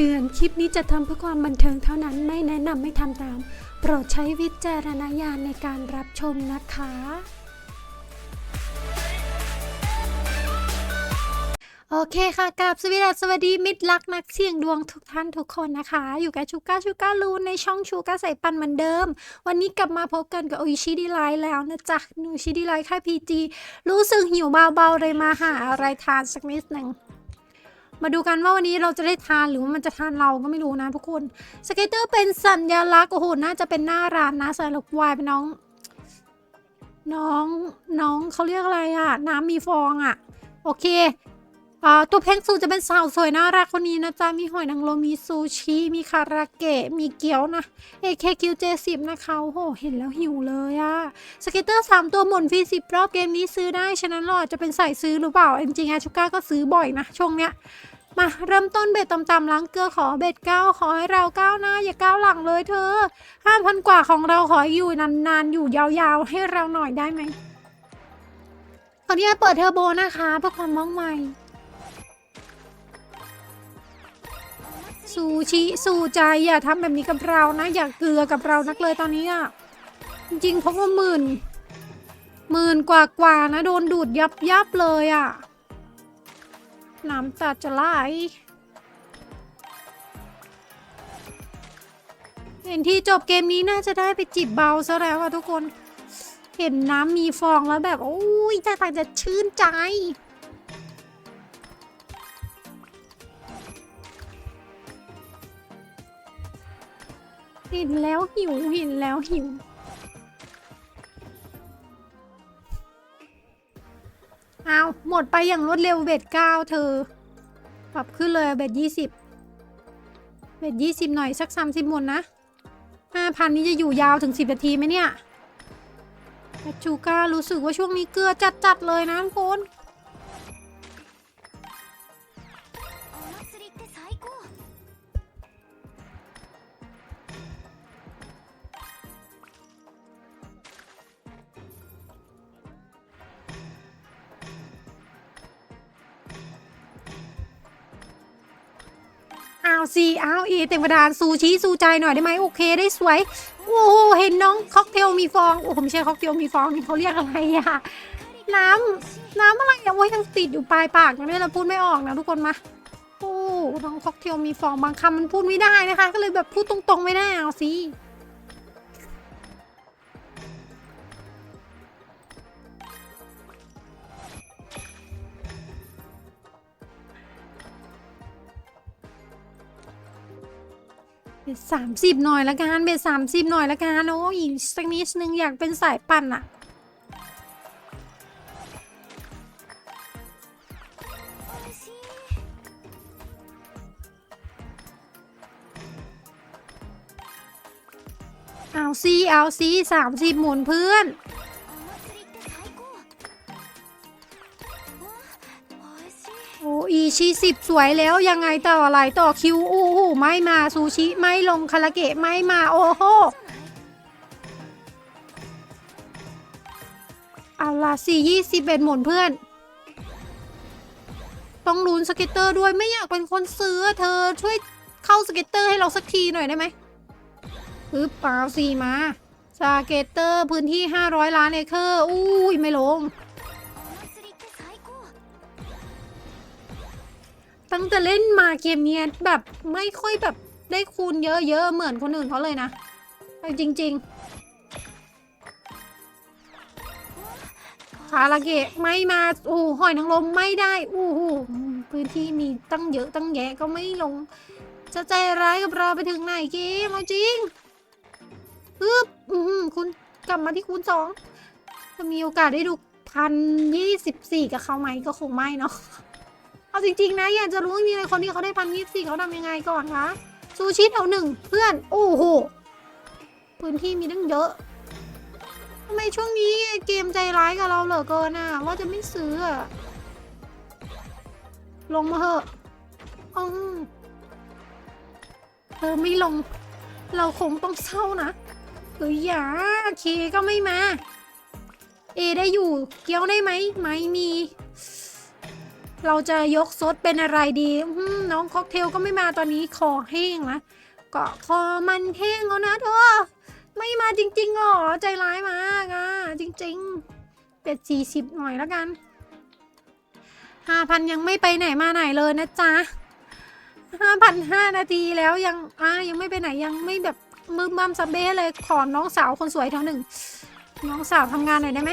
เตือน คลิปนี้จะทำเพื่อความบันเทิงเท่านั้น ไม่แนะนำไม่ทำตาม โปรดใช้วิจารณญาณในการรับชมนะคะ โอเคค่ะกราบสวัสดีสวัสดีมิตรรักนักเสี่ยงดวงทุกท่านทุกคนนะคะ อยู่กับชูก้าชูก้าลูนในช่องชูก้าใส่ปันเหมือนเดิม วันนี้กลับมาพบกันกับโออิชิดีไลท์แล้วนะจ๊ะหนูชิดีไลท์ค่ายพีจีรู้สึกหิวเบาๆเลยมาหาอะไรทานสักนิดหนึ่ง มาดูกันว่าวันนี้เราจะได้ทานหรือว่ามันจะทานเราก็ไม่รู้นะทุกคนสเกตเตอร์เป็นสัญลักษณ์โอ้โหน่าจะเป็นหน้าร้านนะใส่ลูกวายเป็นน้อง น้องน้องเขาเรียกอะไรอะน้ำมีฟองอะโอเค อ่าตัวเพนซูจะเป็นสาวสวยน่ารักคนนี้นะจ๊ะ มีหอยนางรมมีซูชิ มีคาราเกะ มีเกี๊ยวนะ AKQJ10 นะคะโอ้โห เห็นแล้วหิวเลยอะสเก็ตเตอร์สามตัวหมุนฟรีสิบรอบเกมนี้ซื้อได้ ฉะนั้นเราอาจจะเป็นสายซื้อหรือเปล่า จริงๆอาชูก้าก็ซื้อบ่อยนะ ช่วงเนี้ยมาเริ่มต้นเบ็ดต่ำๆล้างเกลือขอเบ็ดเก้าขอให้เราก้าวหน้าอย่าก้าวหลังเลยเธอห้าพันกว่าของเราขออยู่นานๆ อยู่ยาวๆ ให้เราหน่อยได้ไหมขออนุญาตเปิดเทอร์โบนะคะเพื่อความว่องไว ซูชิสู่ใจอย่าทำแบบนี้กับเรานะ อย่าเกลือกับเรานักเลยตอนนี้อะจริงๆพราะว่าหมื่นหมื่นกว่าๆนะโดนดูดยับยับๆเลยอะน้ำตาจะไหลเห็นที่จบเกมนี้น่าจะได้ไปจิบเบาซะแล้วอะทุกคน เห็นน้ำมีฟองแล้วแบบ โอ้ยท่าทางจะชื่นใจ ห็นแล้วหิวห็นแล้วหิว เอาหมดไปอย่างรวดเร็วเบ็ดเก้าเธอ ปรับขึ้นเลยเบ็ดยี่สิบเบ็ดยี่สิบหน่อยสักสามสิบหมดนะห้าพันนี้จะอยู่ยาวถึงสิบนาทีไหมเนี่ยจูก้ารู้สึกว่าช่วงนี้เกลือจัดๆเลยนะทุกคน เอาสิเอาอีเต็มกระดานซูชิซูใจหน่อยได้ไหมโอเคได้สวย โอ้เห็นน้องค็อกเทลมีฟอง โอ้ผมใช่ค็อกเทลมีฟองนี่เขาเรียกอะไรอะน้ำน้ำอะไรอะโอ้ยยังติดอยู่ปลายปากนะเนี่ยเราพูดไม่ออกนะทุกคนมาโอ้น้องค็อกเทลมีฟองบางคำมันพูดไม่ได้นะคะ ก็เลยแบบพูดตรงๆไม่ได้เอาสิ เบสามสิบหน่อยละกันเบ็ดสามสิบหน่อยละกันโอ้ยสักนิดนึงอยากเป็นสายปั่นอะเอาซีเอาซีสามสิบหมุนเพื่อน ชีสิบสวยแล้วยังไงต่ออะไรต่อคิวโอ้โหไม่มาซูชิไม่ลงคาราเกะไม่มาโอ้โหเอาละสี่ยี่สิบเอ็ดหมุนเพื่อน ต้องลุ้นสเก็ตเตอร์ด้วยไม่อยากเป็นคนซื้อเธอช่วยเข้าสเก็ตเตอร์ให้เราสักทีหน่อยได้ไหมปึ๊บเปล่าสี่มาสเก็ตเตอร์พื้นที่500ล้านเอเคอร์อุ้ยไม่ลง ตั้งแต่เล่นมาเกมเนี้ยแบบไม่ค่อยแบบได้คูณเยอะๆเหมือนคนอื่นเขาเลยนะเอาจริงๆคาราเกะไม่มาโอ้หอยนางรมไม่ได้โอ้โหพื้นที่มีตั้งเยอะตั้งแยะก็ไม่ลง จะใจร้ายกับเราไปถึงไหนเกมเอาจริงอึบอืมคุณกลับมาที่คูณสองจะมีโอกาสได้ดูพันยี่สิบสี่กับเขาไหมก็คงไม่เนาะ เอาจริงๆนะอยากจะรู้ว่ามีอะไรคนที่เขาได้พันยี่สิบเขาทำยังไงก่อนคะซูชิแถวหนึ่งเพื่อน โอ้โหพื้นที่มีตั้งเยอะทำไมช่วงนี้เกมใจร้ายกับเราเหลือเกินอะ ว่าจะไม่ซื้ออะลงมาเถอะอืมเธอไม่ลง เราคงต้องเศร้านะเฮ้ยอย่าเคก็ไม่มา เอได้อยู่ เกี้ยวได้ไหม ไม่มี เราจะยกซดเป็นอะไรดีน้องค็อกเทลก็ไม่มาตอนนี้คอแห้งนะกาะคอมันแห้งแล้วนะเธอไม่มาจริงๆหรอใจร้ายมากอะจริงๆ เป็ดสี่สิบหน่อยแล้วกันห้าพันยังไม่ไปไหนมาไหนเลยนะจ๊ะห้าพันห้านาทีแล้วยังอะยังไม่ไปไหนยังไม่แบบมือมัมซับเบ้เลยขอน้องสาวคนสวยแถวหนึ่ง น้องสาวทำงานหน่อยได้ไหม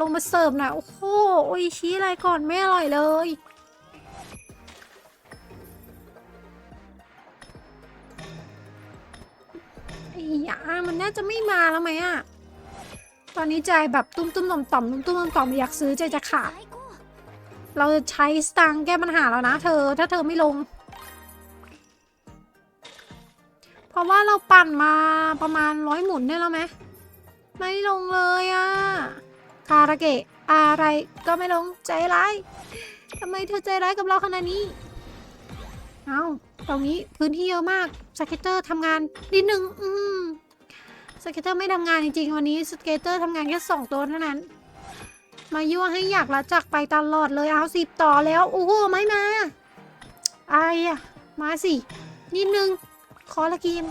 ลงมาเสิร์ฟหน่อยโอ้โหโอ้ยชี้อะไรก่อนไม่อร่อยเลย ไอ้ยามันน่าจะไม่มาแล้วไหมอะตอนนี้ใจแบบตุ้มตุ้มต่อมต่อมตุ้มตุ้มต่อมต่อมอยากซื้อใจจะขาด เราจะใช้สตางค์แก้ปัญหาแล้วนะเธอ ถ้าเธอไม่ลง เพราะว่าเราปั่นมาประมาณร้อยหมุนได้แล้วไหม ไม่ลงเลยอะ คาราเกะอะไรก็ไม่ลงใจร้ายทำไมเธอใจร้ายกับเราขนาดนี้ เอาตรงนี้พื้นที่เยอะมากสเก็ตเตอร์ทำงานนิดนึงอืมสเก็ตเตอร์ไม่ทำงานจริงๆวันนี้สเก็ตเตอร์ทำงานแค่สองตัวเท่านั้น มายั่วให้อยากละจักไปตลอดเลยเอาสิบต่อแล้วโอ้โหไม่มาไอ้อะมาสินิดนึงขอละกีม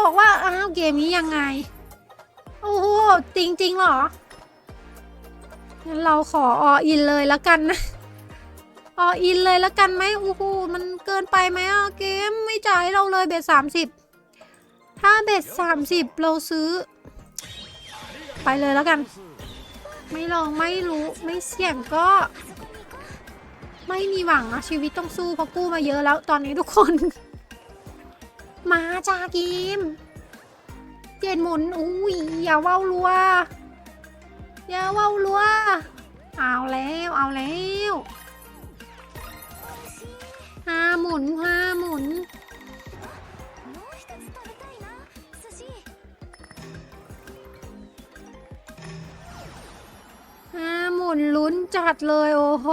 บอกว่า อ้าว เกมนี้ยังไง โอ้โห จริงๆเหรอ งั้นเราขอออินเลยแล้วกันนะ ออินเลยแล้วกันไหมโอ้โห มันเกินไปไหมอะ เกมไม่จ่ายเราเลยเบ็ดสามสิบถ้าเบ็ดสามสิบเราซื้อ ไปเลยแล้วกัน ไม่ลองไม่รู้ไม่เสี่ยงก็ไม่มีหวังอะชีวิตต้องสู้เพราะกู้มาเยอะแล้วตอนนี้ทุกคน มาจ้ากิม เจนหมุนอุ้ยอย่าเว้ารัว อย่าเว้ารัว เอาแล้วเอาแล้วห้าหมุนห้าหมุนห้าหมุนลุ้นจัดเลยโอ้โห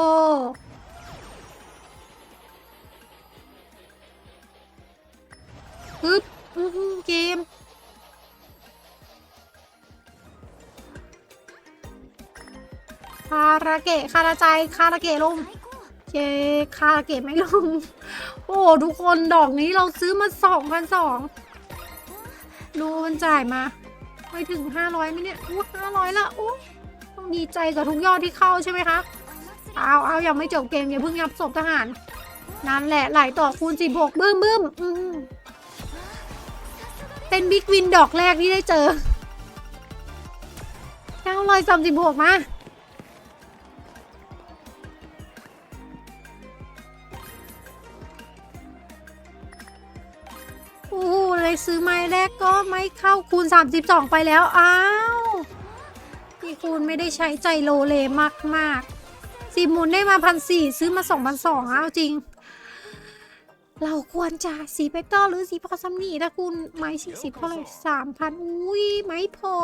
คาราเกะคาราใจคาราเกะลงเจคาราเกะไม่ลง โอ้ทุกคนดอกนี้เราซื้อมาสองพันสองดูมันจ่ายมาไปถึงห้าร้อยไหมเนี่ยอู้ห้าร้อยละอู้ต้องดีใจกับทุกยอดที่เข้าใช่ไหมคะเอาเอายังไม่จบเกมอย่าเพิ่งยับศพทหาร นั่นแหละไหลต่อคูณสิบวกบึ้มบึ้มเป็นบิ๊กวินดอกแรกที่ได้เจอเก้าร้อยสามสิบวกมา เลยซื้อไม้แรกก็ไม่เข้าคูณ 32 ไปแล้วอ้าวพี่คูณไม่ได้ใช้ใจโลเลมากมากสีหมุนได้มาพันสี่ซื้อมาสองพันสองเอาจริง เราควรจะสีเปกเตอร์หรือสีพอซัมนี่ถ้าคุณไม้สี่สิบเท่าไหร่สามพันอุ้ยไม่พอ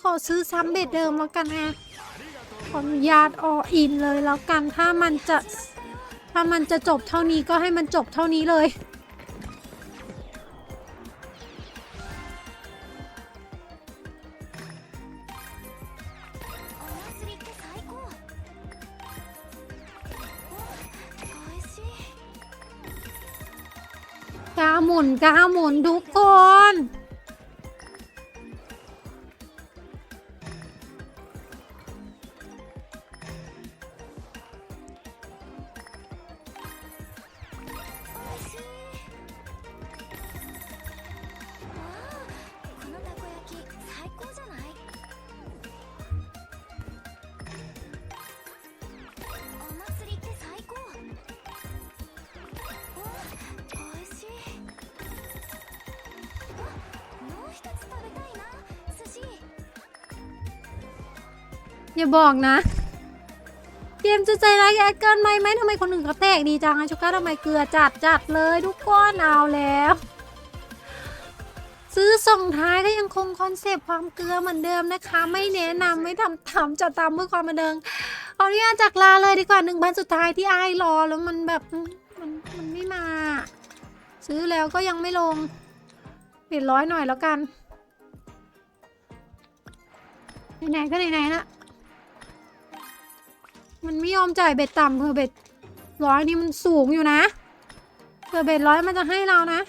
ขอซื้อซ้ำเบ็ดเดิมแล้วกันนะขออนุญาตออินเลยแล้วกันถ้ามันจะถ้ามันจะจบเท่านี้ก็ให้มันจบเท่านี้เลย กาหมุนกาหมุนทุกคน อย่าบอกนะ เกมจะใจร้ายแกเกินไปไหมทำไมคนอื่นเขาแตกดีจังอะชูก้าทำไมเกลือจัดจัดเลยทุกคนเอาแล้ว ซื้อส่งท้ายก็ยังคงคอนเซปต์ความเกลือเหมือนเดิมนะคะ ไม่แนะนำไม่ทำตามจะตามเพื่อความบันเทิงขออนุญาตจากลาเลยดีกว่าหนึ่งพันสุดท้ายที่ไอรอแล้วมันแบบมันมันไม่มา ซื้อแล้วก็ยังไม่ลงเบ็ดร้อยหน่อยแล้วกันไหนๆก็ไหนๆละ มันไม่ยอมจ่ายเบ็ดต่ำเผื่อเบ็ดร้อยนี่มันสูงอยู่นะเผื่อเบ็ดร้อยมันจะให้เรานะ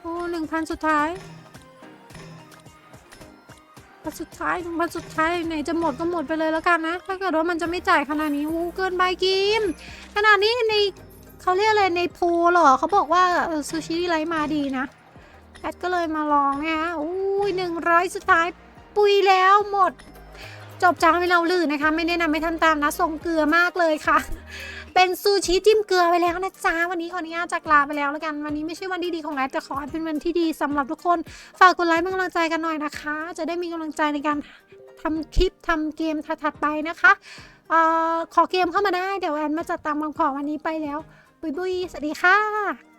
โอ้หนึ่งพันสุดท้ายพันสุดท้ายหนึ่งพันสุดท้ายไหนจะหมดก็หมดไปเลยแล้วกันนะ ถ้าเกิดว่ามันจะไม่จ่ายขนาดนี้โอ้เกินไปกิมขนาดนี้ในเขาเรียกอะไรในโพหรอเขาบอกว่าซูชิไรมาดีนะแอดก็เลยมาลองนะฮะอุ้ยหนึ่งร้อยสุดท้ายปุยแล้วหมด จบจ้างให้เราลื่นนะคะ ไม่แนะนำให้ทำตามนะทรงเกลือมากเลยค่ะ เป็นซูชิจิ้มเกลือไปแล้วนะจ๊ะวันนี้ขออนุญาตจากลาไปแล้วแล้วกันวันนี้ไม่ใช่วันที่ดีของแอดแต่ขอให้เป็นวันที่ดีสำหรับทุกคน ฝากกดไลค์เป็นกำลังใจกันหน่อยนะคะ จะได้มีกำลังใจในการทำคลิปทำเกมถัดๆไปนะคะเอ่อขอเกมเข้ามาได้เดี๋ยวแอนมาจัดตามบางพอวันนี้ไปแล้ว บุยบุยสวัสดีค่ะ